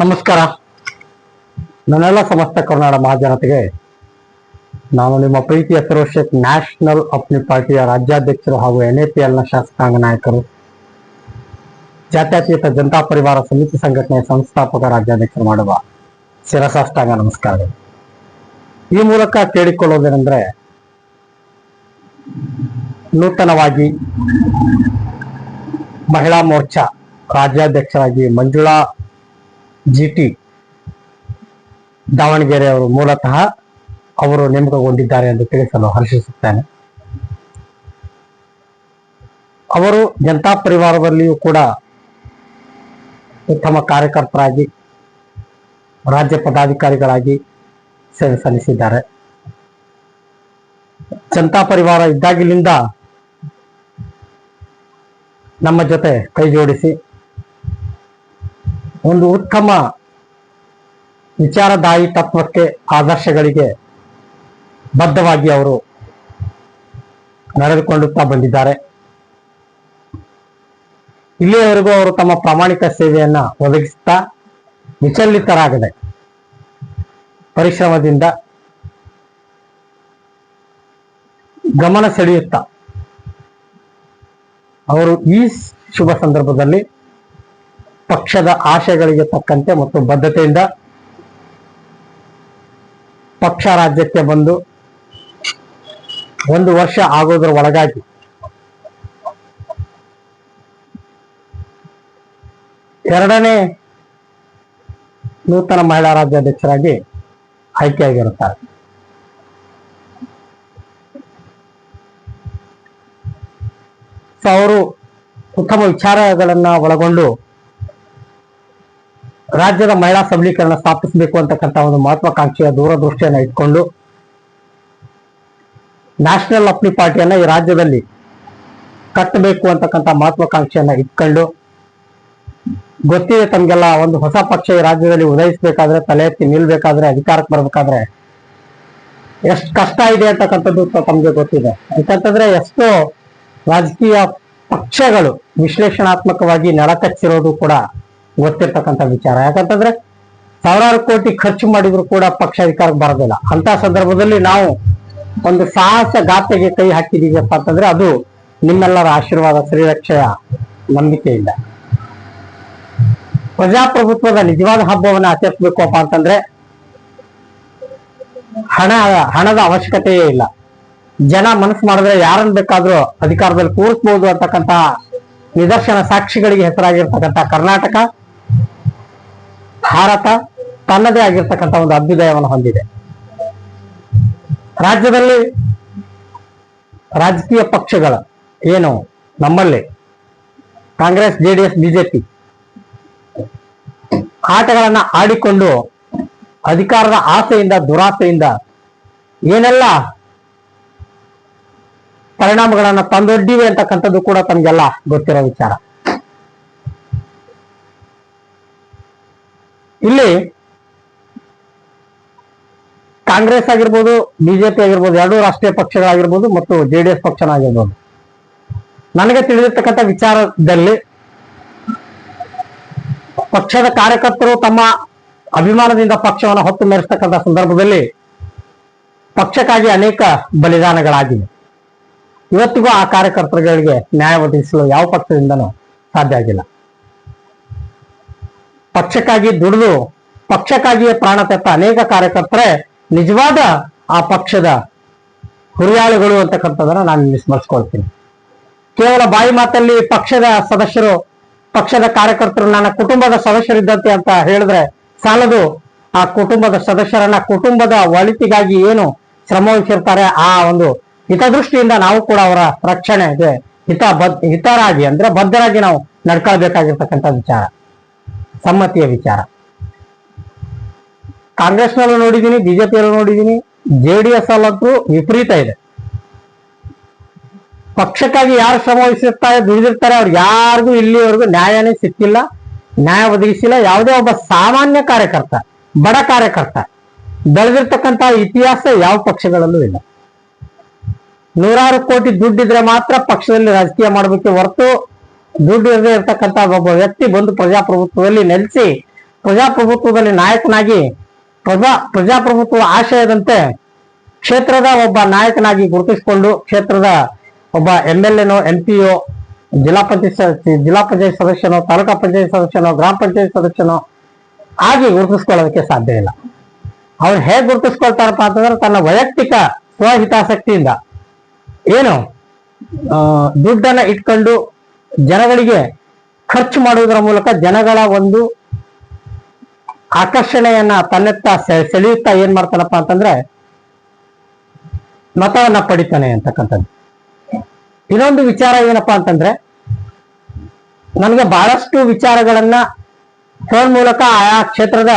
ನಮಸ್ಕಾರ. ನನ್ನೆಲ್ಲ ಸಮಸ್ತ ಕರ್ನಾಟಕ ಮಹಾಜನತೆಗೆ ನಾನು ನಿಮ್ಮ ಪ್ರೀತಿಯ ಸರ್ವಶೇಕ್ ನ್ಯಾಷನಲ್ ಅಪ್ನಿ ಪಾರ್ಟಿಯ ರಾಜ್ಯಾಧ್ಯಕ್ಷರು ಹಾಗೂ ಎನ್ ಎ ಪಿ ಎಲ್ನ ಶಾಸಕಾಂಗ ನಾಯಕರು, ಜಾತ್ಯತೀತ ಜನತಾ ಪರಿವಾರ ಸಮಿತಿ ಸಂಘಟನೆಯ ಸಂಸ್ಥಾಪಕ ರಾಜ್ಯಾಧ್ಯಕ್ಷರು ಮಾಡುವ ಶಿರಸಾಷ್ಟಾಂಗ ನಮಸ್ಕಾರಗಳು. ಈ ಮೂಲಕ ಕೇಳಿಕೊಳ್ಳೋದೇನೆಂದ್ರೆ ನೂತನವಾಗಿ ಮಹಿಳಾ ಮೋರ್ಚಾ ರಾಜ್ಯಾಧ್ಯಕ್ಷರಾಗಿ ಮಂಜುಳಾ ಜಿ ಟಿ ದಾವಣಗೆರೆ ಅವರು ಮೂಲತಃ ಅವರು ನೇಮಕಗೊಂಡಿದ್ದಾರೆ ಎಂದು ತಿಳಿಸಲು ಹರ್ಷಿಸುತ್ತೇನೆ. ಅವರು ಜನತಾ ಪರಿವಾರದಲ್ಲಿಯೂ ಕೂಡ ಉತ್ತಮ ಕಾರ್ಯಕರ್ತರಾಗಿ, ರಾಜ್ಯ ಪದಾಧಿಕಾರಿಗಳಾಗಿ ಸೇವೆ ಸಲ್ಲಿಸಿದ್ದಾರೆ. ಜನತಾ ಪರಿವಾರ ಇದ್ದಾಗಿಲಿಂದ ನಮ್ಮ ಜೊತೆ ಕೈ ಜೋಡಿಸಿ ಒಂದು ಉತ್ತಮ ವಿಚಾರದಾಯಿ ತತ್ವಕ್ಕೆ ಆದರ್ಶಗಳಿಗೆ ಬದ್ಧವಾಗಿ ಅವರು ನಡೆದುಕೊಳ್ಳುತ್ತಾ ಬಂದಿದ್ದಾರೆ. ಇಲ್ಲಿಯವರೆಗೂ ಅವರು ತಮ್ಮ ಪ್ರಾಮಾಣಿಕ ಸೇವೆಯನ್ನ ಒದಗಿಸುತ್ತಾ ವಿಚಲಿತರಾಗದೆ ಪರಿಶ್ರಮದಿಂದ ಗಮನ ಸೆಳೆಯುತ್ತಾ ಅವರು ಈ ಶುಭ ಸಂದರ್ಭದಲ್ಲಿ ಪಕ್ಷದ ಆಶಯಗಳಿಗೆ ತಕ್ಕಂತೆ ಮತ್ತು ಬದ್ಧತೆಯಿಂದ ಪಕ್ಷ ರಾಜ್ಯಕ್ಕೆ ಬಂದು ಒಂದು ವರ್ಷ ಆಗೋದ್ರ ಒಳಗಾಗಿ ಎರಡನೇ ನೂತನ ಮಹಿಳಾ ರಾಜ್ಯಾಧ್ಯಕ್ಷರಾಗಿ ಆಯ್ಕೆಯಾಗಿರುತ್ತಾರೆ. ಅವರು ಉತ್ತಮ ವಿಚಾರಗಳನ್ನ ಒಳಗೊಂಡು ರಾಜ್ಯದ ಮಹಿಳಾ ಸಬಲೀಕರಣ ಸ್ಥಾಪಿಸಬೇಕು ಅಂತಕ್ಕಂಥ ಒಂದು ಮಹತ್ವಾಕಾಂಕ್ಷೆಯ ದೂರದೃಷ್ಟಿಯನ್ನು ಇಟ್ಕೊಂಡು ನ್ಯಾಷನಲ್ ಅಪ್ಲಿ ಪಾರ್ಟಿಯನ್ನ ಈ ರಾಜ್ಯದಲ್ಲಿ ಕಟ್ಟಬೇಕು ಅಂತಕ್ಕಂಥ ಮಹತ್ವಾಕಾಂಕ್ಷೆಯನ್ನ ಇಟ್ಕೊಂಡು ಗೊತ್ತಿದೆ ತಮಗೆಲ್ಲ ಒಂದು ಹೊಸ ಪಕ್ಷ ಈ ರಾಜ್ಯದಲ್ಲಿ ಉದಯಿಸಬೇಕಾದ್ರೆ ತಲೆ ಎತ್ತಿ ನಿಲ್ಬೇಕಾದ್ರೆ ಅಧಿಕಾರಕ್ಕೆ ಬರಬೇಕಾದ್ರೆ ಎಷ್ಟು ಕಷ್ಟ ಇದೆ ಅಂತಕ್ಕಂಥದ್ದು ತಮಗೆ ಗೊತ್ತಿದೆ. ಯಾಕಂತಂದ್ರೆ ಎಷ್ಟೋ ರಾಜಕೀಯ ಪಕ್ಷಗಳು ವಿಶ್ಲೇಷಣಾತ್ಮಕವಾಗಿ ನೆಲಕಚ್ಚಿರೋದು ಕೂಡ ಗೊತ್ತಿರ್ತಕ್ಕಂಥ ವಿಚಾರ. ಯಾಕಂತಂದ್ರೆ ಸಾವಿರಾರು ಕೋಟಿ ಖರ್ಚು ಮಾಡಿದ್ರು ಕೂಡ ಪಕ್ಷ ಅಧಿಕಾರಕ್ಕೆ ಬರೋದಿಲ್ಲ. ಅಂತ ಸಂದರ್ಭದಲ್ಲಿ ನಾವು ಒಂದು ಸಾಹಸ ಗಾತೆಗೆ ಕೈ ಹಾಕಿದೀವಪ್ಪ ಅಂತಂದ್ರೆ ಅದು ನಿಮ್ಮೆಲ್ಲರ ಆಶೀರ್ವಾದ ಶ್ರೀರಕ್ಷೆಯ ನಂಬಿಕೆಯಿಂದ ಪ್ರಜಾಪ್ರಭುತ್ವದ ನಿಜವಾದ ಹಬ್ಬವನ್ನ ಆಚರಿಸಬೇಕಪ್ಪ ಅಂತಂದ್ರೆ ಹಣ, ಹಣದ ಅವಶ್ಯಕತೆಯೇ ಇಲ್ಲ. ಜನ ಮನಸ್ಸು ಮಾಡಿದ್ರೆ ಯಾರನ್ನ ಬೇಕಾದ್ರೂ ಅಧಿಕಾರದಲ್ಲಿ ಕೂರಿಸಬಹುದು ಅಂತಕ್ಕಂತಹ ನಿದರ್ಶನ ಸಾಕ್ಷಿಗಳಿಗೆ ಹೆಸರಾಗಿರ್ತಕ್ಕಂಥ ಕರ್ನಾಟಕ ಭಾರತ ತನ್ನದೇ ಆಗಿರ್ತಕ್ಕಂಥ ಒಂದು ಅಭ್ಯುದಯವನ್ನು ಹೊಂದಿದೆ. ರಾಜ್ಯದಲ್ಲಿ ರಾಜಕೀಯ ಪಕ್ಷಗಳ ಏನು ನಮ್ಮಲ್ಲಿ ಕಾಂಗ್ರೆಸ್, ಜೆಡಿಎಸ್, ಬಿಜೆಪಿ ಆಟಗಳನ್ನ ಆಡಿಕೊಂಡು ಅಧಿಕಾರದ ಆಸೆಯಿಂದ, ದುರಾಸೆಯಿಂದ ಏನೆಲ್ಲ ಪರಿಣಾಮಗಳನ್ನ ತಂದೊಡ್ಡಿವೆ ಅಂತಕ್ಕಂಥದ್ದು ಕೂಡ ತಮಗೆಲ್ಲ ಗೊತ್ತಿರೋ ವಿಚಾರ. ಇಲ್ಲಿ ಕಾಂಗ್ರೆಸ್ ಆಗಿರ್ಬೋದು, ಬಿಜೆಪಿ ಆಗಿರ್ಬೋದು, ಎರಡು ರಾಷ್ಟ್ರೀಯ ಪಕ್ಷಗಳಾಗಿರ್ಬೋದು ಮತ್ತು ಜೆಡಿಎಸ್ ಪಕ್ಷನಾಗಿರ್ಬೋದು. ನನಗೆ ತಿಳಿದಿರ್ತಕ್ಕಂಥ ವಿಚಾರದಲ್ಲಿ ಪಕ್ಷದ ಕಾರ್ಯಕರ್ತರು ತಮ್ಮ ಅಭಿಮಾನದಿಂದ ಪಕ್ಷವನ್ನು ಹೊತ್ತು ಮೆರೆಸ್ತಕ್ಕಂಥ ಸಂದರ್ಭದಲ್ಲಿ ಪಕ್ಷಕ್ಕಾಗಿ ಅನೇಕ ಬಲಿದಾನಗಳಾಗಿವೆ. ಇವತ್ತಿಗೂ ಆ ಕಾರ್ಯಕರ್ತರುಗಳಿಗೆ ನ್ಯಾಯ ಒದಗಿಸಲು ಯಾವ ಪಕ್ಷದಿಂದನೂ ಸಾಧ್ಯ ಆಗಿಲ್ಲ. ಪಕ್ಷಕ್ಕಾಗಿ ದುಡಿದು, ಪಕ್ಷಕ್ಕಾಗಿಯೇ ಪ್ರಾಣ ತೆತ್ತ ಅನೇಕ ಕಾರ್ಯಕರ್ತರೇ, ನಿಜವಾದ ಆ ಪಕ್ಷದ ಹುರಿಯಾಳುಗಳು ಅಂತಕ್ಕಂಥದ್ದನ್ನ ನಾನು ಸ್ಮರಿಸ್ಕೊಳ್ತೀನಿ. ಕೇವಲ ಬಾಯಿ ಮಾತಲ್ಲಿ ಪಕ್ಷದ ಸದಸ್ಯರು, ಪಕ್ಷದ ಕಾರ್ಯಕರ್ತರು, ನನ್ನ ಕುಟುಂಬದ ಸದಸ್ಯರಿದ್ದಂತೆ ಅಂತ ಹೇಳಿದ್ರೆ ಸಾಲದು. ಆ ಕುಟುಂಬದ ಸದಸ್ಯರನ್ನ ಕುಟುಂಬದ ಒಳಿತಿಗಾಗಿ ಏನು ಶ್ರಮ ವಹಿಸಿರ್ತಾರೆ ಆ ಒಂದು ಹಿತದೃಷ್ಟಿಯಿಂದ ನಾವು ಕೂಡ ಅವರ ರಕ್ಷಣೆಗೆ ಹಿತ ಬದ್ ಹಿತರಾಗಿ ಅಂದ್ರೆ ಬದ್ಧರಾಗಿ ನಾವು ನಡ್ಕೊಳ್ಬೇಕಾಗಿರ್ತಕ್ಕಂಥ ವಿಚಾರ. ಸಮ್ಮತಿಯ ವಿಚಾರ. ಕಾಂಗ್ರೆಸ್ನಲ್ಲೂ ನೋಡಿದೀನಿ ಬಿಜೆಪಿಯಲ್ಲೂ ನೋಡಿದೀನಿ ಜೆಡಿಎಸ್ ಅಲ್ಲಂತೂ ವಿಪರೀತ ಇದೆ. ಪಕ್ಷಕ್ಕಾಗಿ ಯಾರು ಶ್ರಮ ವಹಿಸಿರ್ತಾರೆ ದುಡಿದಿರ್ತಾರೆ ಅವ್ರಿಗೆ ಯಾರಿಗೂ ಇಲ್ಲಿವರೆಗೂ ನ್ಯಾಯನೇ ಸಿಕ್ಕಿಲ್ಲ, ನ್ಯಾಯ ಒದಗಿಸಿಲ್ಲ, ಯಾವುದೇ ಒಬ್ಬ ಸಾಮಾನ್ಯ ಕಾರ್ಯಕರ್ತ, ಬಡ ಕಾರ್ಯಕರ್ತ, ಬೆಳೆದಿರ್ತಕ್ಕಂತಹ ಇತಿಹಾಸ ಯಾವ ಪಕ್ಷಗಳಲ್ಲೂ ಇಲ್ಲ. ನೂರಾರು ಕೋಟಿ ದುಡ್ಡಿದ್ರೆ ಮಾತ್ರ ಪಕ್ಷದಲ್ಲಿ ರಾಜಕೀಯ ಮಾಡಬೇಕು ಹೊರತು ದುಡ್ಡು ಇರದೇ ಇರ್ತಕ್ಕಂತ ಒಬ್ಬ ವ್ಯಕ್ತಿ ಬಂದು ಪ್ರಜಾಪ್ರಭುತ್ವದಲ್ಲಿ ನೆಲೆಸಿ, ಪ್ರಜಾಪ್ರಭುತ್ವದಲ್ಲಿ ನಾಯಕನಾಗಿ, ಪ್ರಜಾ, ಪ್ರಜಾಪ್ರಭುತ್ವ ಆಶಯದಂತೆ ಕ್ಷೇತ್ರದ ಒಬ್ಬ ನಾಯಕನಾಗಿ ಗುರುತಿಸಿಕೊಂಡು ಕ್ಷೇತ್ರದ ಒಬ್ಬ ಎಂ ಎಲ್ ಎನೋ, ಎಂ ಪಿಯೋ ಜಿಲ್ಲಾ ಪಂಚಾಯತ್ ಜಿಲ್ಲಾ ಪಂಚಾಯತ್ ಸದಸ್ಯನೋ, ತಾಲೂಕಾ ಪಂಚಾಯತ್ ಸದಸ್ಯನೋ, ಗ್ರಾಮ ಪಂಚಾಯತ್ ಸದಸ್ಯನೋ ಆಗಿ ಗುರುತಿಸ್ಕೊಳ್ಳೋದಕ್ಕೆ ಸಾಧ್ಯ ಇಲ್ಲ. ಅವ್ರು ಹೇಗೆ ಗುರುತಿಸ್ಕೊಳ್ತಾರಪ್ಪ ಅಂತಂದ್ರೆ ತನ್ನ ವೈಯಕ್ತಿಕ ಸ್ವಹಿತಾಸಕ್ತಿಯಿಂದ. ಏನು? ದುಡ್ಡನ್ನ ಇಟ್ಕೊಂಡು ಜನಗಳಿಗೆ ಖರ್ಚು ಮಾಡುವುದರ ಮೂಲಕ ಜನಗಳ ಒಂದು ಆಕರ್ಷಣೆಯನ್ನ ತನ್ನೆತ್ತ ಸೆಳೆಯುತ್ತಾ ಏನ್ ಮಾಡ್ತಾನಪ್ಪ ಅಂತಂದ್ರೆ ಮತವನ್ನ ಪಡಿತಾನೆ ಅಂತಕ್ಕಂಥದ್ದು. ಇನ್ನೊಂದು ವಿಚಾರ ಏನಪ್ಪಾ ಅಂತಂದ್ರೆ ನನಗೆ ಬಹಳಷ್ಟು ವಿಚಾರಗಳನ್ನ ಫೋನ್ ಮೂಲಕ ಆಯಾ ಕ್ಷೇತ್ರದ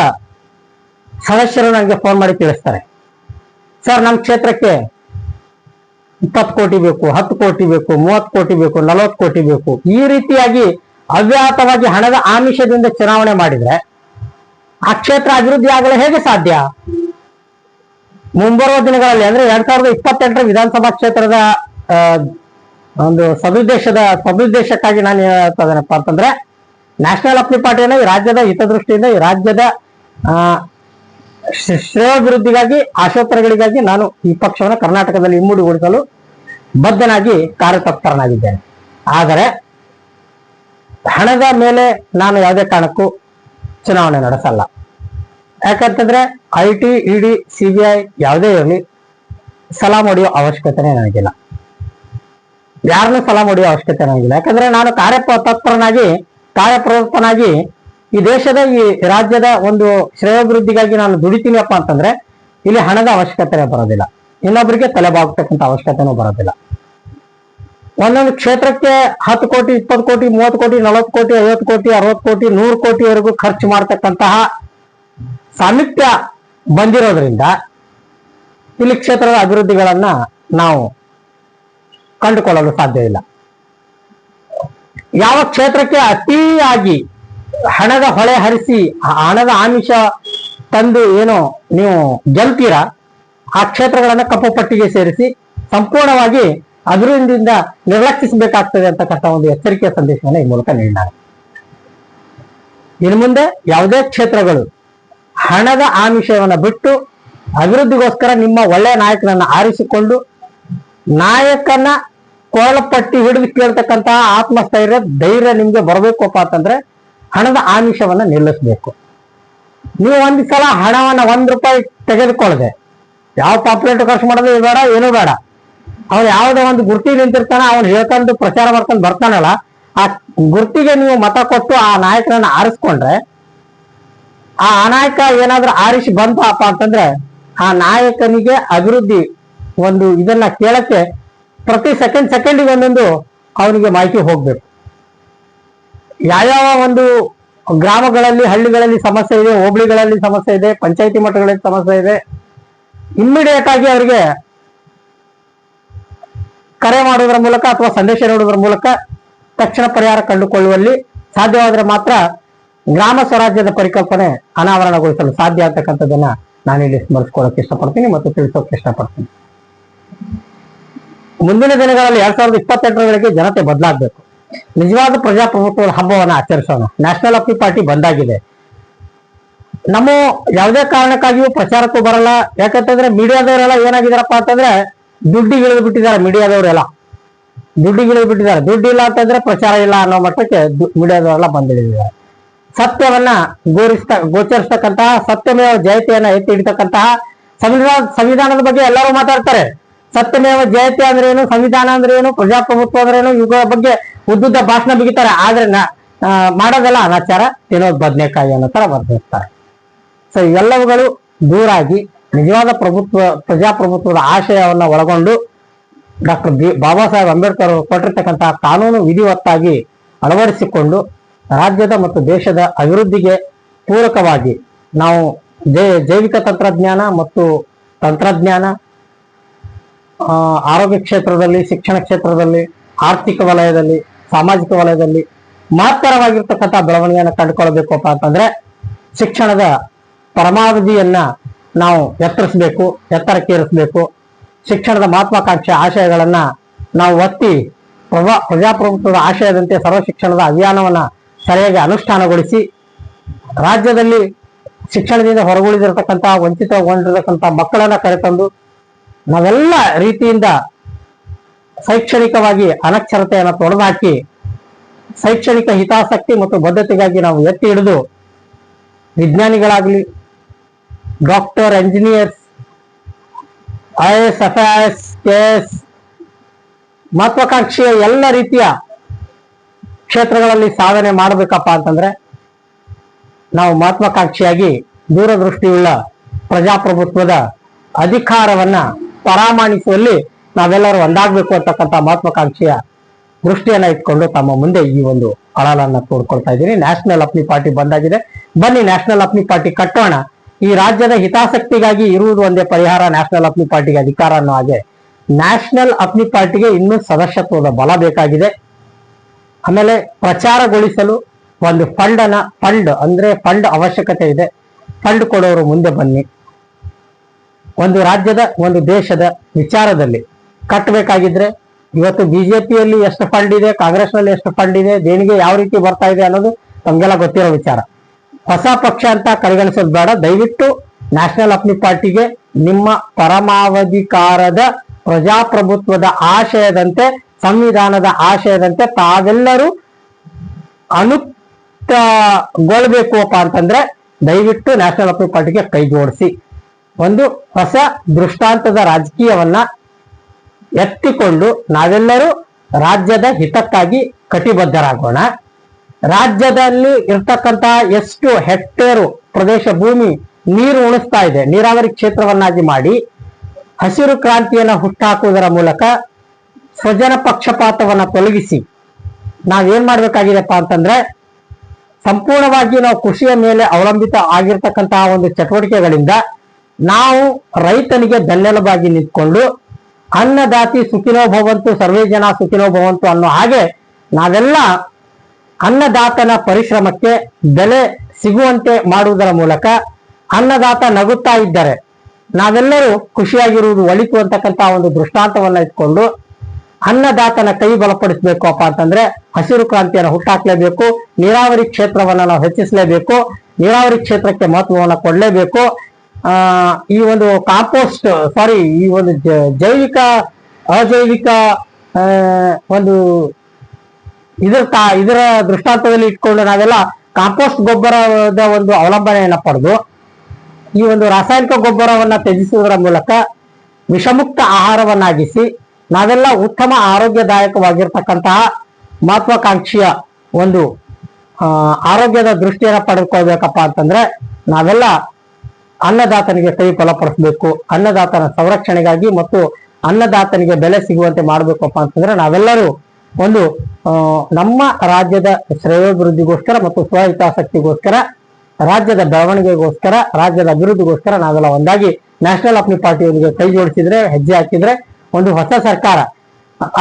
ಸದಸ್ಯರು ನನಗೆ ಫೋನ್ ಮಾಡಿ ತಿಳಿಸ್ತಾರೆ. ಸರ್ ನಮ್ಮ ಕ್ಷೇತ್ರಕ್ಕೆ ಇಪ್ಪತ್ತು ಕೋಟಿ ಬೇಕು ಹತ್ತು ಕೋಟಿ ಬೇಕು ಮೂವತ್ತು ಕೋಟಿ ಬೇಕು ನಲವತ್ತು ಕೋಟಿ ಬೇಕು ಈ ರೀತಿಯಾಗಿ ಅವ್ಯಾಹತವಾಗಿ ಹಣದ ಆಮಿಷದಿಂದ ಚುನಾವಣೆ ಮಾಡಿದ್ರೆ ಆ ಕ್ಷೇತ್ರ ಅಭಿವೃದ್ಧಿ ಆಗಲು ಹೇಗೆ ಸಾಧ್ಯ? ಮುಂಬರುವ ದಿನಗಳಲ್ಲಿ ಅಂದ್ರೆ ಎರಡ್ ಸಾವಿರದ ಇಪ್ಪತ್ತೆಂಟರ ವಿಧಾನಸಭಾ ಕ್ಷೇತ್ರದ ಒಂದು ಸದುದ್ದೇಶದ ಸದುದ್ದೇಶಕ್ಕಾಗಿ ನಾನು ಹೇಳ್ತಾ ಅಂತಂದ್ರೆ ನ್ಯಾಷನಲ್ ಅಪ್ಲಿ ಪಾರ್ಟಿಯನ್ನು ಈ ರಾಜ್ಯದ ಹಿತದೃಷ್ಟಿಯಿಂದ ಈ ರಾಜ್ಯದ ಆ, ಶ್ರೇಯೋಭಿವೃದ್ಧಿಗಾಗಿ, ಆಶೋತ್ತರಗಳಿಗಾಗಿ ನಾನು ಈ ಪಕ್ಷವನ್ನು ಕರ್ನಾಟಕದಲ್ಲಿ ಇಮ್ಮೂಡಿಗೊಳಿಸಲು ಬದ್ಧನಾಗಿ ಕಾರ್ಯತತ್ಪರನಾಗಿದ್ದೇನೆ. ಆದರೆ, ಹಣದ ಮೇಲೆ ನಾನು ಯಾವುದೇ ಕಾರಣಕ್ಕೂ ಚುನಾವಣೆ ನಡೆಸಲ್ಲ. ಯಾಕಂತಂದ್ರೆ ಐ ಟಿ ಇಡಿ ಸಿಬಿಐ ಯಾವುದೇ ಇರಲಿ, ಸಲಾಂ ಹೊಡೆಯೋ ಅವಶ್ಯಕತೆನೇ ನನಗಿಲ್ಲ. ಯಾರನ್ನೂ ಸಲಾಂ ಹೊಡೆಯೋ ಅವಶ್ಯಕತೆ ನನಗಿಲ್ಲ. ಯಾಕಂದ್ರೆ, ನಾನು ಕಾರ್ಯ ತತ್ಪರನಾಗಿ ಕಾರ್ಯಪ್ರವೃತ್ತನಾಗಿ ಈ ದೇಶದ, ಈ ರಾಜ್ಯದ ಒಂದು ಶ್ರೇಯೋಭಿವೃದ್ಧಿಗಾಗಿ ನಾನು ದುಡಿತೀನಿಯಪ್ಪ ಅಂತಂದ್ರೆ ಇಲ್ಲಿ ಹಣದ ಅವಶ್ಯಕತೆ ಬರೋದಿಲ್ಲ. ಇನ್ನೊಬ್ಬರಿಗೆ ತಲೆ ಬಾಗ್ತಕ್ಕಂಥ ಅವಶ್ಯಕತೆನೂ ಬರೋದಿಲ್ಲ. ಒಂದೊಂದು ಕ್ಷೇತ್ರಕ್ಕೆ ಹತ್ತು ಕೋಟಿ, ಇಪ್ಪತ್ತು ಕೋಟಿ, ಮೂವತ್ತು ಕೋಟಿ, ನಲವತ್ತು ಕೋಟಿ, ಐವತ್ತು ಕೋಟಿ, ಅರವತ್ತು ಕೋಟಿ, ನೂರು ಕೋಟಿವರೆಗೂ ಖರ್ಚು ಮಾಡ್ತಕ್ಕಂತಹ ಸಾಮೀಪ್ಯ ಬಂದಿರೋದ್ರಿಂದ ಇಲ್ಲಿ ಕ್ಷೇತ್ರದ ಅಭಿವೃದ್ಧಿಗಳನ್ನ ನಾವು ಕಂಡುಕೊಳ್ಳಲು ಸಾಧ್ಯ ಇಲ್ಲ. ಯಾವ ಕ್ಷೇತ್ರಕ್ಕೆ ಅತಿಯಾಗಿ ಹಣದ ಹೊಳೆ ಹರಿಸಿ ಹಣದ ಆಮಿಷ ತಂದು ಏನು ನೀವು ಗೆಲ್ತೀರಾ? ಆ ಕ್ಷೇತ್ರಗಳನ್ನ ಕಪ್ಪು ಪಟ್ಟಿಗೆ ಸೇರಿಸಿ ಸಂಪೂರ್ಣವಾಗಿ ಅಭಿವೃದ್ಧಿಯಿಂದ ನಿರ್ಲಕ್ಷಿಸಬೇಕಾಗ್ತದೆ ಅಂತಕ್ಕಂಥ ಒಂದು ಎಚ್ಚರಿಕೆಯ ಸಂದೇಶವನ್ನು ಈ ಮೂಲಕ ನೀಡಿದ್ದಾರೆ. ಇನ್ನು ಮುಂದೆ ಯಾವುದೇ ಕ್ಷೇತ್ರಗಳು ಹಣದ ಆಮಿಷವನ್ನು ಬಿಟ್ಟು ಅಭಿವೃದ್ಧಿಗೋಸ್ಕರ ನಿಮ್ಮ ಒಳ್ಳೆಯ ನಾಯಕನನ್ನ ಆರಿಸಿಕೊಂಡು ನಾಯಕನ ಕೋಳಪಟ್ಟಿ ಹಿಡಿದು ಕೇಳ್ತಕ್ಕಂತಹ ಆತ್ಮಸ್ಥೈರ್ಯ, ಧೈರ್ಯ ನಿಮ್ಗೆ ಬರಬೇಕಪ್ಪ ಅಂತಂದ್ರೆ ಹಣದ ಆಮಿಷವನ್ನ ನಿಲ್ಲಿಸಬೇಕು. ನೀವು ಒಂದ್ ಸಲ ಹಣವನ್ನ ಒಂದ್ ರೂಪಾಯಿ ತೆಗೆದುಕೊಳ್ಳದೆ ಯಾವ ಪಾಪ್ಯುಲೇಟ್ ಖರ್ಚು ಮಾಡೋದು ಬೇಡ, ಏನೂ ಬೇಡ. ಅವ್ನು ಯಾವುದೋ ಒಂದು ಗುರ್ತಿ ನಿಂತಿರ್ತಾನ, ಅವ್ನು ಹೇಳ್ಕೊಂಡು ಪ್ರಚಾರ ಮಾಡ್ಕೊಂಡು ಬರ್ತಾನಲ್ಲ, ಆ ಗುರ್ತಿಗೆ ನೀವು ಮತ ಕೊಟ್ಟು ಆ ನಾಯಕರನ್ನ ಆರಿಸ್ಕೊಂಡ್ರೆ, ಆ ನಾಯಕ ಏನಾದ್ರೂ ಆರಿಸಿ ಬಂತಪ್ಪ ಅಂತಂದ್ರೆ, ಆ ನಾಯಕನಿಗೆ ಅಭಿವೃದ್ಧಿ ಒಂದು ಇದನ್ನ ಕೇಳಕ್ಕೆ ಪ್ರತಿ ಸೆಕೆಂಡ್ ಸೆಕೆಂಡಿಗೆ ಒಂದೊಂದು ಅವನಿಗೆ ಮಾಹಿತಿ ಹೋಗ್ಬೇಕು. ಯಾವ್ಯಾವ ಒಂದು ಗ್ರಾಮಗಳಲ್ಲಿ, ಹಳ್ಳಿಗಳಲ್ಲಿ ಸಮಸ್ಯೆ ಇದೆ, ಹೋಬಳಿಗಳಲ್ಲಿ ಸಮಸ್ಯೆ ಇದೆ, ಪಂಚಾಯತಿ ಮಟ್ಟಗಳಲ್ಲಿ ಸಮಸ್ಯೆ ಇದೆ ಇಮ್ಮಿಡಿಯೇಟ್ ಆಗಿ ಅವರಿಗೆ ಕರೆ ಮಾಡುವುದರ ಮೂಲಕ ಅಥವಾ ಸಂದೇಶ ನೀಡುವುದರ ಮೂಲಕ ತಕ್ಷಣ ಪರಿಹಾರ ಕಂಡುಕೊಳ್ಳುವಲ್ಲಿ ಸಾಧ್ಯವಾದರೆ ಮಾತ್ರ ಗ್ರಾಮ ಸ್ವರಾಜ್ಯದ ಪರಿಕಲ್ಪನೆ ಅನಾವರಣಗೊಳಿಸಲು ಸಾಧ್ಯ ಆಗ್ತಕ್ಕಂಥದ್ದನ್ನ ನಾನು ಇಲ್ಲಿ ಸ್ಮರಿಸ್ಕೊಳ್ಳೋಕೆ ಇಷ್ಟಪಡ್ತೀನಿ ಮತ್ತು ತಿಳಿಸೋಕೆ ಇಷ್ಟಪಡ್ತೀನಿ. ಮುಂದಿನ ದಿನಗಳಲ್ಲಿ ಎರಡ್ ಸಾವಿರದ ಇಪ್ಪತ್ತೆಂಟರವರೆಗೆ ಜನತೆ ಬದಲಾಗಬೇಕು. ನಿಜವಾದ ಪ್ರಜಾಪ್ರಭುತ್ವದ ಹಬ್ಬವನ್ನು ಆಚರಿಸೋಣ. ನ್ಯಾಷನಲ್ ಅಪಿ ಪಾರ್ಟಿ ಬಂದಾಗಿದೆ. ನಮ್ಮ ಯಾವುದೇ ಕಾರಣಕ್ಕಾಗಿಯೂ ಪ್ರಚಾರಕ್ಕೂ ಬರಲ್ಲ. ಯಾಕಂತಂದ್ರೆ ಮೀಡಿಯಾದವರೆಲ್ಲ ಏನಾಗಿದಾರಪ್ಪ ಅಂತಂದ್ರೆ ದುಡ್ಡಿಗೆ ಇಳಿದು ಬಿಟ್ಟಿದ್ದಾರೆ ಮೀಡಿಯಾದವರೆಲ್ಲ. ದುಡ್ಡಿಗೆ ಇಳಿದು ಬಿಟ್ಟಿದ್ದಾರೆ. ದುಡ್ಡು ಇಲ್ಲ ಅಂತಂದ್ರೆ ಪ್ರಚಾರ ಇಲ್ಲ ಅನ್ನೋ ಮಟ್ಟಕ್ಕೆ ಮೀಡಿಯಾದವರೆಲ್ಲ ಬಂದಿಳಿದಿದ್ದಾರೆ. ಸತ್ಯವನ್ನ ಗೋರಿಸ್ತ, ಗೋಚರಿಸ್ತಕ್ಕಂತಹ, ಸತ್ಯಮೇವ ಜಯತೆಯನ್ನ ಎತ್ತಿ ಹಿಡಿತಕ್ಕಂತಹ ಸಂವಿಧಾನ ಸಂವಿಧಾನದ ಬಗ್ಗೆ ಎಲ್ಲರೂ ಮಾತಾಡ್ತಾರೆ. ಸತ್ಯಮೇವ ಜಯತೆ ಅಂದ್ರೆ ಏನು? ಸಂವಿಧಾನ ಅಂದ್ರೆ ಏನು? ಪ್ರಜಾಪ್ರಭುತ್ವ ಅಂದ್ರೆ ಏನು? ಇವುಗಳ ಬಗ್ಗೆ ಉದ್ದುದ್ದ ಭಾಷಣ ಬಿಗಿತಾರೆ ಆದ್ರೆ ಮಾಡೋದೆಲ್ಲ ಅನಾಚಾರ ತಿನ್ನೋದು ಬದನೆಕಾಯಿ ಅನ್ನೋ ತರ ಬರ್ದಿರ್ತಾರೆ ಸೊ ಇವೆಲ್ಲವುಗಳು ದೂರಾಗಿ ನಿಜವಾದ ಪ್ರಭುತ್ವ, ಪ್ರಜಾಪ್ರಭುತ್ವದ ಆಶಯವನ್ನ ಒಳಗೊಂಡು ಡಾಕ್ಟರ್ ಬಿ, ಬಾಬಾ ಸಾಹೇಬ್ ಅಂಬೇಡ್ಕರ್ ಅವರು ಕೊಟ್ಟಿರ್ತಕ್ಕಂತಹ ಕಾನೂನು ವಿಧಿವತ್ತಾಗಿ ಅಳವಡಿಸಿಕೊಂಡು ರಾಜ್ಯದ ಮತ್ತು ದೇಶದ ಅಭಿವೃದ್ಧಿಗೆ ಪೂರಕವಾಗಿ ನಾವು ಜೈವಿಕ ತಂತ್ರಜ್ಞಾನ ಮತ್ತು ತಂತ್ರಜ್ಞಾನ ಆರೋಗ್ಯ ಕ್ಷೇತ್ರದಲ್ಲಿ, ಶಿಕ್ಷಣ ಕ್ಷೇತ್ರದಲ್ಲಿ, ಆರ್ಥಿಕ ವಲಯದಲ್ಲಿ ಸಾಮಾಜಿಕ ವಲಯದಲ್ಲಿ ಮಹತ್ತರವಾಗಿರ್ತಕ್ಕಂಥ ಬೆಳವಣಿಗೆಯನ್ನು ಕಂಡುಕೊಳ್ಬೇಕಪ್ಪ ಅಂತಂದ್ರೆ ಶಿಕ್ಷಣದ ಪರಮಾವಧಿಯನ್ನ ನಾವು ಎತ್ತರಿಸಬೇಕು, ಎತ್ತರಕ್ಕೇರಿಸಬೇಕು. ಶಿಕ್ಷಣದ ಮಹತ್ವಾಕಾಂಕ್ಷೆ ಆಶಯಗಳನ್ನ ನಾವು ಒತ್ತಿ ಪ್ರಭಾ, ಪ್ರಜಾಪ್ರಭುತ್ವದ ಆಶಯದಂತೆ ಸರ್ವ ಶಿಕ್ಷಣದ ಅಭಿಯಾನವನ್ನ ಸರಿಯಾಗಿ ಅನುಷ್ಠಾನಗೊಳಿಸಿ ರಾಜ್ಯದಲ್ಲಿ ಶಿಕ್ಷಣದಿಂದ ಹೊರಗುಳಿದಿರತಕ್ಕಂತ ವಂಚಿತಗೊಂಡಿರತಕ್ಕಂಥ ಮಕ್ಕಳನ್ನ ಕರೆತಂದು ನಾವೆಲ್ಲ ರೀತಿಯಿಂದ ಶೈಕ್ಷಣಿಕವಾಗಿ ಅನಕ್ಷರತೆಯನ್ನು ತೊಡೆದುಹಾಕಿ ಶೈಕ್ಷಣಿಕ ಹಿತಾಸಕ್ತಿ ಮತ್ತು ಬದ್ಧತೆಗಾಗಿ ನಾವು ಎತ್ತಿ ಹಿಡಿದು, ವಿಜ್ಞಾನಿಗಳಾಗಲಿ, doctor, engineers, I S, F I S K S, ಮಹತ್ವಾಕಾಂಕ್ಷೆಯ ಎಲ್ಲ ರೀತಿಯ ಕ್ಷೇತ್ರಗಳಲ್ಲಿ ಸಾಧನೆ ಮಾಡಬೇಕಪ್ಪ ಅಂತಂದ್ರೆ, ನಾವು ಮಹತ್ವಾಕಾಂಕ್ಷಿಯಾಗಿ ದೂರದೃಷ್ಟಿಯುಳ್ಳ ಪ್ರಜಾಪ್ರಭುತ್ವದ ಅಧಿಕಾರವನ್ನ ಪರಾಮಾಣಿಸುವಲ್ಲಿ ನಾವೆಲ್ಲರೂ ಒಂದಾಗಬೇಕು ಅಂತಕ್ಕಂಥ ಮಹತ್ವಾಕಾಂಕ್ಷೆಯ ದೃಷ್ಟಿಯನ್ನ ಇಟ್ಕೊಂಡು ತಮ್ಮ ಮುಂದೆ ಈ ಒಂದು ಅಳಲನ್ನ ತೋಡ್ಕೊಳ್ತಾ ಇದ್ದೀನಿ. ನ್ಯಾಷನಲ್ ಅಪ್ನಿ ಪಾರ್ಟಿ ಬಂದಾಗಿದೆ. ಬನ್ನಿ ನ್ಯಾಷನಲ್ ಅಪ್ನಿ ಪಾರ್ಟಿ ಕಟ್ಟೋಣ. ಈ ರಾಜ್ಯದ ಹಿತಾಸಕ್ತಿಗಾಗಿ ಇರುವುದು ಒಂದೇ ಪರಿಹಾರ ನ್ಯಾಷನಲ್ ಅಪ್ನಿ ಪಾರ್ಟಿಗೆ ಅಧಿಕಾರ ಅನ್ನೋ ಹಾಗೆ. ನ್ಯಾಷನಲ್ ಅಪ್ನಿ ಪಾರ್ಟಿಗೆ ಇನ್ನೂ ಸದಸ್ಯತ್ವದ ಬಲ ಬೇಕಾಗಿದೆ. ಆಮೇಲೆ ಪ್ರಚಾರಗೊಳಿಸಲು ಒಂದು ಫಂಡ್ ಅನ್ನ ಫಂಡ್ ಅಂದ್ರೆ ಫಂಡ್ ಅವಶ್ಯಕತೆ ಇದೆ. ಫಂಡ್ ಕೊಡೋರು ಮುಂದೆ ಬನ್ನಿ. ಒಂದು ರಾಜ್ಯದ, ಒಂದು ದೇಶದ ವಿಚಾರದಲ್ಲಿ. ಕಟ್ಟಬೇಕಾಗಿದ್ರೆ ಇವತ್ತು ಬಿಜೆಪಿಯಲ್ಲಿ ಎಷ್ಟು ಫಂಡ್ ಇದೆ ಕಾಂಗ್ರೆಸ್ನಲ್ಲಿ ಎಷ್ಟು ಫಂಡ್ ಇದೆ, ದೇಣಿಗೆ ಯಾವ ರೀತಿ ಬರ್ತಾ ಇದೆ ಅನ್ನೋದು ತಮಗೆಲ್ಲ ಗೊತ್ತಿರೋ ವಿಚಾರ. ಹೊಸ ಪಕ್ಷ ಅಂತ ಕರೆಗಣಿಸೋದು ಬೇಡ. ದಯವಿಟ್ಟು ನ್ಯಾಷನಲ್ ಅಪ್ನಿ ಪಾರ್ಟಿಗೆ ನಿಮ್ಮ ಪರಮಾವಧಿಕಾರದ, ಪ್ರಜಾಪ್ರಭುತ್ವದ ಆಶಯದಂತೆ, ಸಂವಿಧಾನದ ಆಶಯದಂತೆ ತಾವೆಲ್ಲರೂ ಅನುಕ್ತಗೊಳ್ಬೇಕು ಅಪ್ಪ ಅಂತಂದ್ರೆ ದಯವಿಟ್ಟು ನ್ಯಾಷನಲ್ ಅಪ್ನಿ ಪಾರ್ಟಿಗೆ ಕೈ ಜೋಡಿಸಿ. ಒಂದು ಹೊಸ ದೃಷ್ಟಾಂತದ ರಾಜಕೀಯವನ್ನ ಎತ್ತಿಕೊಂಡು ನಾವೆಲ್ಲರೂ ರಾಜ್ಯದ ಹಿತಕ್ಕಾಗಿ ಕಟಿಬದ್ಧರಾಗೋಣ. ರಾಜ್ಯದಲ್ಲಿ ಇರ್ತಕ್ಕಂತಹ ಎಷ್ಟು ಹೆಕ್ಟೇರು ಪ್ರದೇಶ ಭೂಮಿ ನೀರು ಉಣಿಸ್ತಾ ಇದೆ, ನೀರಾವರಿ ಕ್ಷೇತ್ರವನ್ನಾಗಿ ಮಾಡಿ, ಹಸಿರು ಕ್ರಾಂತಿಯನ್ನು ಹುಟ್ಟಾಕುವುದರ ಮೂಲಕ ಸ್ವಜನ ಪಕ್ಷಪಾತವನ್ನ ತೊಲಗಿಸಿ ನಾವೇನ್ ಮಾಡ್ಬೇಕಾಗಿದೆಪ್ಪ ಅಂತಂದ್ರೆ, ಸಂಪೂರ್ಣವಾಗಿ ನಾವು ಕೃಷಿಯ ಮೇಲೆ ಅವಲಂಬಿತ ಆಗಿರ್ತಕ್ಕಂತಹ ಒಂದು ಚಟುವಟಿಕೆಗಳಿಂದ ನಾವು ರೈತನಿಗೆ ಬೆನ್ನೆಲುಬಾಗಿ ನಿಂತ್ಕೊಂಡು ಅನ್ನದಾತಿ ಸುಖಿನೋ ಭವಂತು, ಸರ್ವೇ ಜನ ಸುಖಿನೋ ಭವಂತು ಅನ್ನೋ ಹಾಗೆ ನಾವೆಲ್ಲ ಅನ್ನದಾತನ ಪರಿಶ್ರಮಕ್ಕೆ ಬೆಲೆ ಸಿಗುವಂತೆ ಮಾಡುವುದರ ಮೂಲಕ ಅನ್ನದಾತ ನಗುತ್ತಾ ಇದ್ದರೆ ನಾವೆಲ್ಲರೂ ಖುಷಿಯಾಗಿರುವುದು, ಒಳಿತು ಅಂತಕ್ಕಂತ ಒಂದು ದೃಷ್ಟಾಂತವನ್ನ ಇಟ್ಕೊಂಡು ಅನ್ನದಾತನ ಕೈ ಬಲಪಡಿಸಬೇಕು ಅಪ್ಪ ಅಂತಂದ್ರೆ ಹಸಿರು ಕ್ರಾಂತಿಯನ್ನು ಹುಟ್ಟಾಕ್ಲೇಬೇಕು, ನೀರಾವರಿ ಕ್ಷೇತ್ರವನ್ನ ನಾವು ಹೆಚ್ಚಿಸಲೇಬೇಕು, ನೀರಾವರಿ ಕ್ಷೇತ್ರಕ್ಕೆ ಮಹತ್ವವನ್ನು ಕೊಡಲೇಬೇಕು ಈ ಒಂದು ಕಾಂಪೋಸ್ಟ್, ಸಾರಿ, ಈ ಒಂದು ಜೈವಿಕ, ಅಜೈವಿಕ ಒಂದು ಇದರ ಇದರ ದೃಷ್ಟಾಂತದಲ್ಲಿ ಇಟ್ಕೊಂಡು ನಾವೆಲ್ಲ ಕಾಂಪೋಸ್ಟ್ ಗೊಬ್ಬರದ ಒಂದು ಅವಲಂಬನೆಯನ್ನ ಪಡೆದು, ಈ ಒಂದು ರಾಸಾಯನಿಕ ಗೊಬ್ಬರವನ್ನ ತ್ಯಜಿಸುವುದರ ಮೂಲಕ ವಿಷಮುಕ್ತ ಆಹಾರವನ್ನಾಗಿಸಿ, ನಾವೆಲ್ಲ ಉತ್ತಮ ಆರೋಗ್ಯದಾಯಕವಾಗಿರ್ತಕ್ಕಂತಹ ಮಹತ್ವಾಕಾಂಕ್ಷಿಯ ಒಂದು ಆರೋಗ್ಯದ ದೃಷ್ಟಿಯನ್ನ ಪಡೆದುಕೊಳ್ಬೇಕಪ್ಪ ಅಂತಂದ್ರೆ ನಾವೆಲ್ಲ ಅನ್ನದಾತನಿಗೆ ಕೈ ಫಲಪಡಿಸಬೇಕು ಅನ್ನದಾತನ ಸಂರಕ್ಷಣೆಗಾಗಿ ಮತ್ತು ಅನ್ನದಾತನಿಗೆ ಬೆಲೆ ಸಿಗುವಂತೆ ಮಾಡಬೇಕಪ್ಪ ಅಂತಂದ್ರೆ ನಾವೆಲ್ಲರೂ ಒಂದು ನಮ್ಮ ರಾಜ್ಯದ ಶ್ರೇಯೋಭಿವೃದ್ಧಿಗೋಸ್ಕರ ಮತ್ತು ಸ್ವಹಿತಾಸಕ್ತಿಗೋಸ್ಕರ ರಾಜ್ಯದ ಬೆಳವಣಿಗೆಗೋಸ್ಕರ, ರಾಜ್ಯದ ಅಭಿವೃದ್ಧಿಗೋಸ್ಕರ ನಾವೆಲ್ಲ ಒಂದಾಗಿ ನ್ಯಾಷನಲ್ ಅಪ್ನಿ ಪಾರ್ಟಿಯೊಂದಿಗೆ ಕೈ ಜೋಡಿಸಿದ್ರೆ, ಹೆಜ್ಜೆ ಹಾಕಿದ್ರೆ ಒಂದು ಹೊಸ ಸರ್ಕಾರ.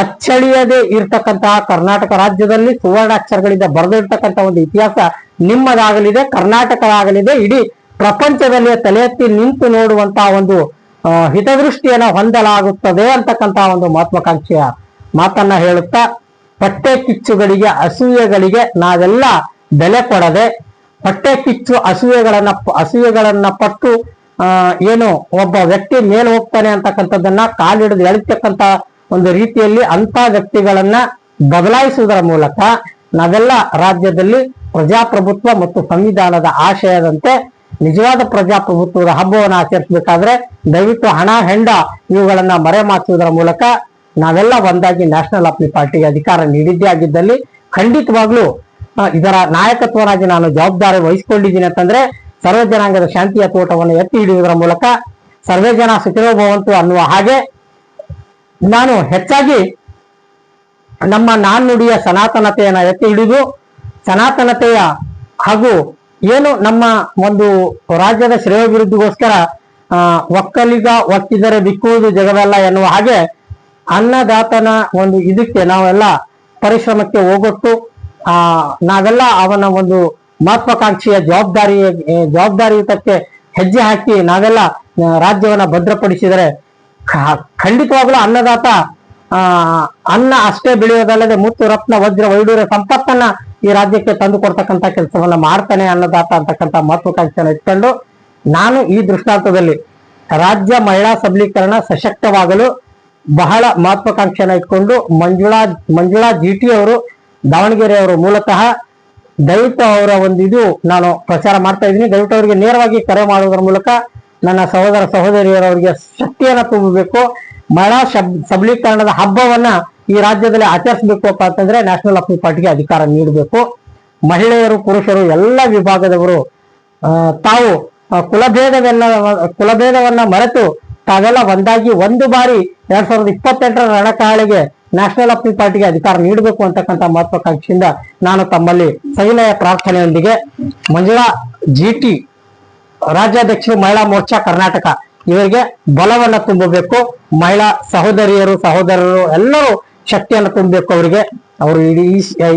ಅಚ್ಚಳಿಯದೆ ಇರ್ತಕ್ಕಂತಹ ಕರ್ನಾಟಕ ರಾಜ್ಯದಲ್ಲಿ ಸುವರ್ಣಾಕ್ಷರಗಳಿಂದ ಬರೆದಿರ್ತಕ್ಕಂತಹ ಒಂದು ಇತಿಹಾಸ ನಿಮ್ಮದಾಗಲಿದೆ, ಕರ್ನಾಟಕದಾಗಲಿದೆ, ಇಡೀ ಪ್ರಪಂಚದಲ್ಲಿ ತಲೆ ಎತ್ತಿ ನಿಂತು ನೋಡುವಂತಹ ಒಂದು ಹಿತದೃಷ್ಟಿಯನ್ನು ಹೊಂದಲಾಗುತ್ತದೆ ಅಂತಕ್ಕಂತಹ ಒಂದು ಮಹತ್ವಾಕಾಂಕ್ಷೆಯ ಮಾತನ್ನ ಹೇಳುತ್ತಾ ಪಟ್ಟೆ ಕಿಚ್ಚುಗಳಿಗೆ ಅಸೂಯೆಗಳಿಗೆ ನಾವೆಲ್ಲ ಬೆಲೆ ಕೊಡದೆ ಪಟ್ಟೆ ಕಿಚ್ಚು ಅಸೂಯೆಗಳನ್ನ ಅಸೂಯೆಗಳನ್ನ ಪಟ್ಟು ಏನು ಒಬ್ಬ ವ್ಯಕ್ತಿ ಮೇಲೆ ಹೋಗ್ತಾನೆ ಅಂತಕ್ಕಂಥದ್ದನ್ನ ಕಾಲಿಡಿದು ಎಳಿತಕ್ಕಂತ ಒಂದು ರೀತಿಯಲ್ಲಿ ಅಂತ ವ್ಯಕ್ತಿಗಳನ್ನ ಬದಲಾಯಿಸುವುದರ ಮೂಲಕ ನಾವೆಲ್ಲ ರಾಜ್ಯದಲ್ಲಿ ಪ್ರಜಾಪ್ರಭುತ್ವ ಮತ್ತು ಸಂವಿಧಾನದ ಆಶಯದಂತೆ ನಿಜವಾದ ಪ್ರಜಾಪ್ರಭುತ್ವದ ಹಬ್ಬವನ್ನು ಆಚರಿಸಬೇಕಾದ್ರೆ ದಯವಿಟ್ಟು ಹಣ, ಹೆಂಡ ಇವುಗಳನ್ನ ಮರೆಮಾಚುವುದರ ಮೂಲಕ ನಾವೆಲ್ಲ ಒಂದಾಗಿ ನ್ಯಾಷನಲ್ ಅಪ್ಲಿ ಪಾರ್ಟಿಗೆ ಅಧಿಕಾರ ನೀಡಿದ್ದೇ ಆಗಿದ್ದಲ್ಲಿ ಖಂಡಿತವಾಗ್ಲೂ ಇದರ ನಾಯಕತ್ವನಾಗಿ ನಾನು ಜವಾಬ್ದಾರಿ ವಹಿಸಿಕೊಂಡಿದ್ದೀನಿ ಅಂತಂದ್ರೆ ಸರ್ವ ಜನಾಂಗದ ಶಾಂತಿಯ ತೋಟವನ್ನು ಎತ್ತಿ ಹಿಡಿಯುವುದರ ಮೂಲಕ ಸರ್ವೇ ಜನ ಸುಖಿರೋಭವಂತು ಅನ್ನುವ ಹಾಗೆ ನಾನು ಹೆಚ್ಚಾಗಿ ನಮ್ಮ ನಾಣ್ಣುಡಿಯ ಸನಾತನತೆಯನ್ನ ಎತ್ತಿ ಹಿಡಿದು ಸನಾತನತೆಯ ಹಾಗೂ ಏನು ನಮ್ಮ ಒಂದು ರಾಜ್ಯದ ಶ್ರೇಯೋಭಿವೃದ್ಧಿಗೋಸ್ಕರ ಒಕ್ಕಲಿಗ ಒಕ್ಕಿದರೆ ಬಿಕ್ಕುವುದು ಜಗದಲ್ಲ ಎನ್ನುವ ಹಾಗೆ ಅನ್ನದಾತನ ಒಂದು ಇದಕ್ಕೆ ನಾವೆಲ್ಲ ಪರಿಶ್ರಮಕ್ಕೆ ಹೋಗೊಟ್ಟು, ಆ, ನಾವೆಲ್ಲ ಅವನ ಒಂದು ಮಹತ್ವಾಕಾಂಕ್ಷೆಯ ಜವಾಬ್ದಾರಿ ಜವಾಬ್ದಾರಿಯುತಕ್ಕೆ ಹೆಜ್ಜೆ ಹಾಕಿ ನಾವೆಲ್ಲ ರಾಜ್ಯವನ್ನ ಭದ್ರಪಡಿಸಿದರೆ ಖಂಡಿತವಾಗ್ಲೂ ಅನ್ನದಾತ ಅನ್ನ ಅಷ್ಟೇ ಬೆಳೆಯೋದಲ್ಲದೆ ಮುತ್ತು ರತ್ನ, ವಜ್ರ, ವೈಡೂರ್ಯ ಸಂಪತ್ತನ್ನ ಈ ರಾಜ್ಯಕ್ಕೆ ತಂದು ಕೊಡ್ತಕ್ಕಂತ ಕೆಲಸವನ್ನ ಮಾಡ್ತಾನೆ ಅನ್ನೋದಾತ ಅಂತಕ್ಕಂಥ ಮಹತ್ವಾಕಾಂಕ್ಷೆಯನ್ನು ಇಟ್ಕೊಂಡು ನಾನು ಈ ದೃಷ್ಟಾಂತದಲ್ಲಿ ರಾಜ್ಯ ಮಹಿಳಾ ಸಬಲೀಕರಣ ಸಶಕ್ತವಾಗಲು ಬಹಳ ಮಹತ್ವಾಕಾಂಕ್ಷೆಯನ್ನು ಇಟ್ಕೊಂಡು ಮಂಜುಳಾ ಮಂಜುಳಾ ಜಿಟಿ ಅವರು, ದಾವಣಗೆರೆ ಅವರು ಮೂಲತಃ ದಯವಿಟ್ಟು ಅವರ ಒಂದು ಇದು ನಾನು ಪ್ರಚಾರ ಮಾಡ್ತಾ ಇದ್ದೀನಿ. ದಯವಿಟ್ಟು ಅವರಿಗೆ ನೇರವಾಗಿ ಕರೆ ಮಾಡುವುದರ ಮೂಲಕ ನನ್ನ ಸಹೋದರ ಸಹೋದರಿಯರವರಿಗೆ ಶಕ್ತಿಯನ್ನು ತುಂಬಬೇಕು. ಮಹಿಳಾ ಸಬಲೀಕರಣದ ಹಬ್ಬವನ್ನ ಈ ರಾಜ್ಯದಲ್ಲಿ ಆಚರಿಸಬೇಕು ಅಂತ ಅಂತಂದ್ರೆ ನ್ಯಾಷನಲ್ ಅಪ್ನಿ ಪಾರ್ಟಿಗೆ ಅಧಿಕಾರ ನೀಡಬೇಕು. ಮಹಿಳೆಯರು, ಪುರುಷರು, ಎಲ್ಲ ವಿಭಾಗದವರು ತಾವು ಕುಲಭೇದವೆಲ್ಲ, ಕುಲಭೇದವನ್ನ ಮರೆತು ತಾವೆಲ್ಲ ಒಂದಾಗಿ ಒಂದು ಬಾರಿ ಎರಡ್ ಸಾವಿರದ ಇಪ್ಪತ್ತೆಂಟರ ರಣಕಾಳಿಗೆ ನ್ಯಾಷನಲ್ ಅಪ್ನಿ ಪಾರ್ಟಿಗೆ ಅಧಿಕಾರ ನೀಡಬೇಕು ಅಂತಕ್ಕಂಥ ಮಹತ್ವಾಕಾಂಕ್ಷೆಯಿಂದ ನಾನು ತಮ್ಮಲ್ಲಿ ಸವಿನಯ ಪ್ರಾರ್ಥನೆಯೊಂದಿಗೆ ಮಂಜುಳಾ ಜಿಟಿ ರಾಜ್ಯಾಧ್ಯಕ್ಷರು ಮಹಿಳಾ ಮೋರ್ಚಾ ಕರ್ನಾಟಕ ಇವರಿಗೆ ಬಲವನ್ನ ತುಂಬಬೇಕು. ಮಹಿಳಾ ಸಹೋದರಿಯರು, ಸಹೋದರರು ಎಲ್ಲರೂ ಶಕ್ತಿಯನ್ನು ತುಂಬಬೇಕು ಅವರಿಗೆ. ಅವರು ಇಡೀ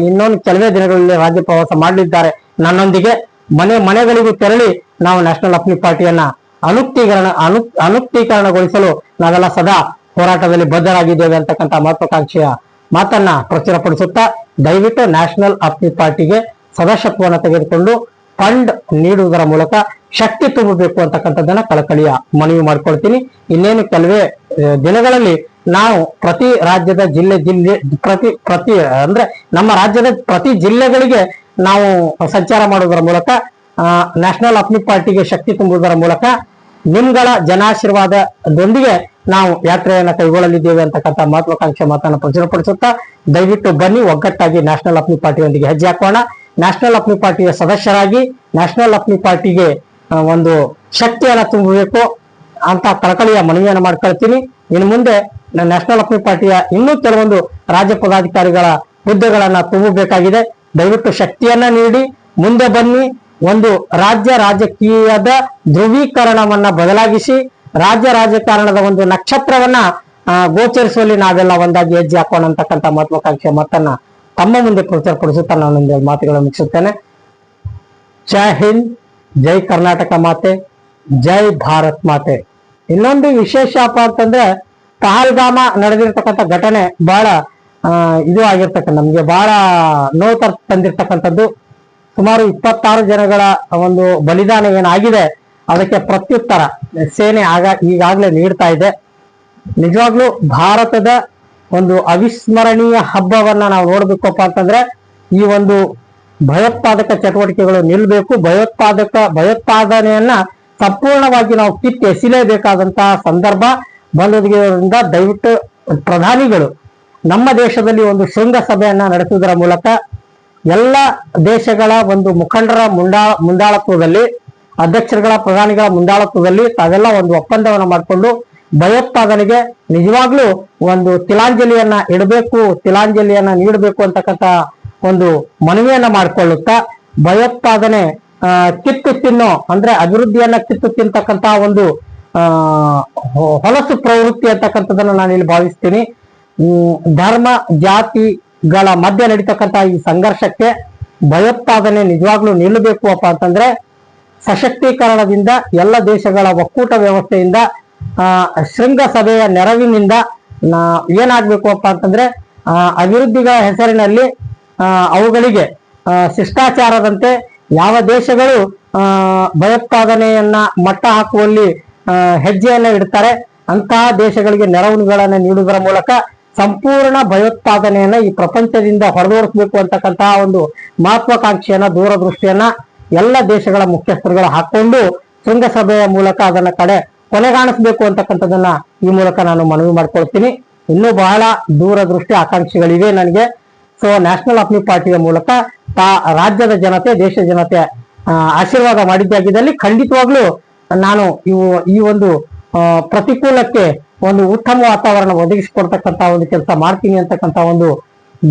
ಇನ್ನೊಂದು ಕೆಲವೇ ದಿನಗಳಲ್ಲಿ ರಾಜ್ಯ ಪ್ರವಾಸ ಮಾಡಲಿದ್ದಾರೆ. ನನ್ನೊಂದಿಗೆ ಮನೆ ಮನೆಗಳಿಗೂ ತೆರಳಿ ನಾವು ನ್ಯಾಷನಲ್ ಅಪ್ನಿ ಪಾರ್ಟಿಯನ್ನ ಅನುಕ್ತೀಕರಣ ಅನು ಅನುಕ್ತೀಕರಣಗೊಳಿಸಲು ನಾವೆಲ್ಲ ಸದಾ ಹೋರಾಟದಲ್ಲಿ ಬದ್ಧರಾಗಿದ್ದೇವೆ ಅಂತಕ್ಕಂಥ ಮಹತ್ವಾಕಾಂಕ್ಷೆಯ ಮಾತನ್ನ ಪ್ರಚುರಪಡಿಸುತ್ತಾ ದಯವಿಟ್ಟು ನ್ಯಾಷನಲ್ ಅಪ್ನಿ ಪಾರ್ಟಿಗೆ ಸದಸ್ಯತ್ವವನ್ನು ತೆಗೆದುಕೊಂಡು ಫಂಡ್ ನೀಡುವುದರ ಮೂಲಕ ಶಕ್ತಿ ತುಂಬಬೇಕು ಅಂತಕ್ಕಂಥದ್ದನ್ನ ಕಳಕಳಿಯ ಮನವಿ ಮಾಡ್ಕೊಳ್ತೀನಿ. ಇನ್ನೇನು ಕೆಲವೇ ದಿನಗಳಲ್ಲಿ ನಾವು ಪ್ರತಿ ರಾಜ್ಯದ ಜಿಲ್ಲೆ ಜಿಲ್ಲೆ ಪ್ರತಿ ಪ್ರತಿ, ಅಂದ್ರೆ ನಮ್ಮ ರಾಜ್ಯದ ಪ್ರತಿ ಜಿಲ್ಲೆಗಳಿಗೆ ನಾವು ಸಂಚಾರ ಮಾಡುವುದರ ಮೂಲಕ ನ್ಯಾಷನಲ್ ಅಪ್ನಿ ಪಾರ್ಟಿಗೆ ಶಕ್ತಿ ತುಂಬುವುದರ ಮೂಲಕ ನಿಮ್ಗಳ ಜನಾಶೀರ್ವಾದದೊಂದಿಗೆ ನಾವು ಯಾತ್ರೆಯನ್ನು ಕೈಗೊಳ್ಳಲಿದ್ದೇವೆ ಅಂತಕ್ಕಂಥ ಮಹತ್ವಾಕಾಂಕ್ಷೆ ಮಾತನ್ನು ಪ್ರಚುರಪಡಿಸುತ್ತಾ ದಯವಿಟ್ಟು ಬನ್ನಿ, ಒಗ್ಗಟ್ಟಾಗಿ ನ್ಯಾಷನಲ್ ಅಪ್ನಿ ಪಾರ್ಟಿಯೊಂದಿಗೆ ಹೆಜ್ಜೆ ಹಾಕೋಣ. ನ್ಯಾಷನಲ್ ಅಪ್ನಿ ಪಾರ್ಟಿಯ ಸದಸ್ಯರಾಗಿ ನ್ಯಾಷನಲ್ ಅಪ್ನಿ ಪಾರ್ಟಿಗೆ ಒಂದು ಶಕ್ತಿಯನ್ನು ತುಂಬಬೇಕು. ಅಂತ ಕಳಕಳಿಯ ಮನವಿಯನ್ನು ಮಾಡ್ಕೊಳ್ತೀನಿ. ಇನ್ನು ಮುಂದೆ ನ್ಯಾಷನಲ್ ಅಕ್ಮಿ ಪಾರ್ಟಿಯ ಇನ್ನೂ ಕೆಲವೊಂದು ರಾಜ್ಯ ಪದಾಧಿಕಾರಿಗಳ ಹುದ್ದೆಗಳನ್ನ ತುಂಬಬೇಕಾಗಿದೆ. ದಯವಿಟ್ಟು ಶಕ್ತಿಯನ್ನ ನೀಡಿ, ಮುಂದೆ ಬನ್ನಿ, ಒಂದು ರಾಜ್ಯ ರಾಜಕೀಯದ ಧ್ರುವೀಕರಣವನ್ನ ಬದಲಾಗಿಸಿ, ರಾಜ್ಯ ರಾಜಕಾರಣದ ಒಂದು ನಕ್ಷತ್ರವನ್ನ ಗೋಚರಿಸುವಲ್ಲಿ ನಾವೆಲ್ಲ ಒಂದಾಗಿ ಹೆಜ್ಜೆ ಹಾಕೋಣ ಅಂತಕ್ಕಂಥ ಮಹತ್ವಾಕಾಂಕ್ಷೆ ಮಾತನ್ನ ತಮ್ಮ ಮುಂದೆ ಪ್ರಚಾರಪಡಿಸುತ್ತಾ ನಾನು ಮಾತುಗಳನ್ನು ಮುಗಿಸುತ್ತೇನೆ. ಜೈ ಹಿಂದ್, ಜೈ ಕರ್ನಾಟಕ ಮಾತೆ, ಜೈ ಭಾರತ್ ಮಾತೆ. ಇನ್ನೊಂದು ವಿಶೇಷಪ್ಪ ಅಂತಂದ್ರೆ ಪಹಲ್ಗಾಮ ನಡೆದಿರ್ತಕ್ಕಂಥ ಘಟನೆ ಬಹಳ ಇದು ಆಗಿರ್ತಕ್ಕ ನಮ್ಗೆ ಬಹಳ ನೋವು ತರ- ತಂದಿರ್ತಕ್ಕಂಥದ್ದು. ಸುಮಾರು ಇಪ್ಪತ್ತಾರು ಜನಗಳ ಒಂದು ಬಲಿದಾನ ಏನಾಗಿದೆ, ಅದಕ್ಕೆ ಪ್ರತ್ಯುತ್ತರ ಸೇನೆ ಆಗ ಈಗಾಗಲೇ ನೀಡ್ತಾ ಇದೆ. ನಿಜವಾಗ್ಲೂ ಭಾರತದ ಒಂದು ಅವಿಸ್ಮರಣೀಯ ಹಬ್ಬವನ್ನ ನಾವು ನೋಡ್ಬೇಕಪ್ಪ ಅಂತಂದ್ರೆ, ಈ ಒಂದು ಭಯೋತ್ಪಾದಕ ಚಟುವಟಿಕೆಗಳು ನಿಲ್ಬೇಕು. ಭಯೋತ್ಪಾದಕ, ಭಯೋತ್ಪಾದನೆಯನ್ನ ಸಂಪೂರ್ಣವಾಗಿ ನಾವು ಕಿತ್ತು ಎಸಿಲೇಬೇಕಾದಂತಹ ಸಂದರ್ಭ ಬಂದೋದ್ರಿಂದ ದಯವಿಟ್ಟು ಪ್ರಧಾನಿಗಳು ನಮ್ಮ ದೇಶದಲ್ಲಿ ಒಂದು ಶೃಂಗಸಭೆಯನ್ನ ನಡೆಸುವುದರ ಮೂಲಕ ಎಲ್ಲ ದೇಶಗಳ ಒಂದು ಮುಖಂಡರ ಮುಂಡಾ, ಮುಂದಾಳತ್ವದಲ್ಲಿ, ಅಧ್ಯಕ್ಷರುಗಳ ಪ್ರಧಾನಿಗಳ ಮುಂದಾಳತ್ವದಲ್ಲಿ ತಾವೆಲ್ಲ ಒಂದು ಒಪ್ಪಂದವನ್ನು ಮಾಡಿಕೊಂಡು ಭಯೋತ್ಪಾದನೆಗೆ ನಿಜವಾಗ್ಲೂ ಒಂದು ತಿಲಾಂಜಲಿಯನ್ನ ಇಡಬೇಕು, ತಿಲಾಂಜಲಿಯನ್ನ ನೀಡಬೇಕು ಅಂತಕ್ಕಂಥ ಒಂದು ಮನವಿಯನ್ನ ಮಾಡಿಕೊಳ್ಳುತ್ತಾ ಭಯೋತ್ಪಾದನೆ ಕಿತ್ತು ತಿನ್ನೋ ಅಂದ್ರೆ ಅಭಿವೃದ್ಧಿಯನ್ನ ಕಿತ್ತು ತಿಂತಕ್ಕಂತ ಒಂದು ಹೊಲಸು ಪ್ರವೃತ್ತಿ ಅಂತಕ್ಕಂಥದ್ದನ್ನ ನಾನು ಇಲ್ಲಿ ಭಾವಿಸ್ತೀನಿ ಧರ್ಮ ಜಾತಿಗಳ ಮಧ್ಯೆ ನಡೀತಕ್ಕಂತ ಈ ಸಂಘರ್ಷಕ್ಕೆ ಭಯೋತ್ಪಾದನೆ ನಿಜವಾಗ್ಲೂ ನಿಲ್ಲಬೇಕು ಅಪ್ಪ ಅಂತಂದ್ರೆ ಸಶಕ್ತೀಕರಣದಿಂದ ಎಲ್ಲ ದೇಶಗಳ ಒಕ್ಕೂಟ ವ್ಯವಸ್ಥೆಯಿಂದ ಆ, ಶೃಂಗಸಭೆಯ ನೆರವಿನಿಂದ ಏನಾಗ್ಬೇಕು ಅಪ್ಪ ಅಂತಂದ್ರೆ ಅಭಿವೃದ್ಧಿಗಳ ಹೆಸರಿನಲ್ಲಿ ಅವುಗಳಿಗೆ ಶಿಷ್ಟಾಚಾರದಂತೆ ಯಾವ ದೇಶಗಳು ಭಯೋತ್ಪಾದನೆಯನ್ನ ಮಟ್ಟ ಹಾಕುವಲ್ಲಿ ಹೆಜ್ಜೆಯನ್ನ ಇಡ್ತಾರೆ, ಅಂತಹ ದೇಶಗಳಿಗೆ ನೆರವುಗಳನ್ನ ನೀಡುವುದರ ಮೂಲಕ ಸಂಪೂರ್ಣ ಭಯೋತ್ಪಾದನೆಯನ್ನ ಈ ಪ್ರಪಂಚದಿಂದ ಹೊರದೋಡಿಸ್ಬೇಕು ಅಂತಕ್ಕಂತಹ ಒಂದು ಮಹತ್ವಾಕಾಂಕ್ಷೆಯನ್ನ, ದೂರದೃಷ್ಟಿಯನ್ನ ಎಲ್ಲ ದೇಶಗಳ ಮುಖ್ಯಸ್ಥರುಗಳು ಹಾಕೊಂಡು ಶೃಂಗಸಭೆಯ ಮೂಲಕ ಅದನ್ನ ಕಡೆ ಕೊನೆಗಾಣಿಸ್ಬೇಕು ಅಂತಕ್ಕಂಥದ್ದನ್ನ ಈ ಮೂಲಕ ನಾನು ಮನವಿ ಮಾಡ್ಕೊಳ್ತೀನಿ. ಇನ್ನೂ ಬಹಳ ದೂರದೃಷ್ಟಿ ಆಕಾಂಕ್ಷೆಗಳಿವೆ ನನಗೆ. ಸೊ ನ್ಯಾಷನಲ್ ಅಪ್ನಿ ಪಾರ್ಟಿಯ ಮೂಲಕ ತಾ ರಾಜ್ಯದ ಜನತೆ, ದೇಶದ ಜನತೆ ಆಶೀರ್ವಾದ ಮಾಡಿದ್ದಾಗಿದ್ದಲ್ಲಿ ಖಂಡಿತವಾಗ್ಲೂ ನಾನು ಈ ಒಂದು ಪ್ರತಿಕೂಲಕ್ಕೆ ಒಂದು ಉತ್ತಮ ವಾತಾವರಣ ಒದಗಿಸಿಕೊಡ್ತಕ್ಕಂತ ಒಂದು ಕೆಲಸ ಮಾಡ್ತೀನಿ ಅಂತಕ್ಕಂತ ಒಂದು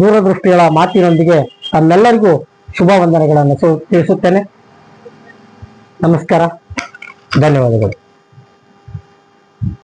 ದೂರದೃಷ್ಟಿಗಳ ಮಾತಿನೊಂದಿಗೆ ತಮ್ಮೆಲ್ಲರಿಗೂ ಶುಭ ವಂದನೆಗಳನ್ನು ತಿಳಿಸುತ್ತೇನೆ. ನಮಸ್ಕಾರ. ಧನ್ಯವಾದಗಳು.